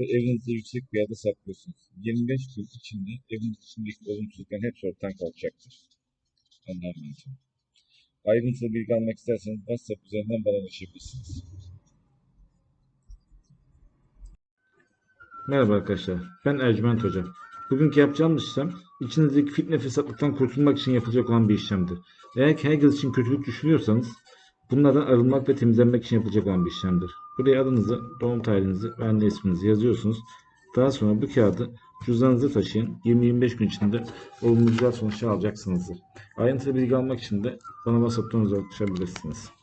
ve evinizde yüksek bir yerde saklıyorsunuz. 25 gün içinde evin içindeki olumsuzlukların hepsi ortadan kalkacaktır. Anlamayın. Ayrıntılı bilgi almak isterseniz WhatsApp üzerinden bana ulaşabilirsiniz. Merhaba arkadaşlar, ben Ercüment Hoca. Bugünkü yapacağımız işlem, içinizdeki fitne fesatlıktan kurtulmak için yapılacak olan bir işlemdir. Eğer ki herkes için kötülük düşünüyorsanız, bunlardan arınmak ve temizlenmek için yapılacak olan bir işlemdir. Buraya adınızı, doğum tarihinizi ve anne isminizi yazıyorsunuz. Daha sonra bu kağıdı cüzdanınızı taşıyın. 20-25 gün içinde olumlu güzel sonuçlar alacaksınızdır. Ayrıntılı bilgi almak için de bana WhatsApp'tan ulaşabilirsiniz.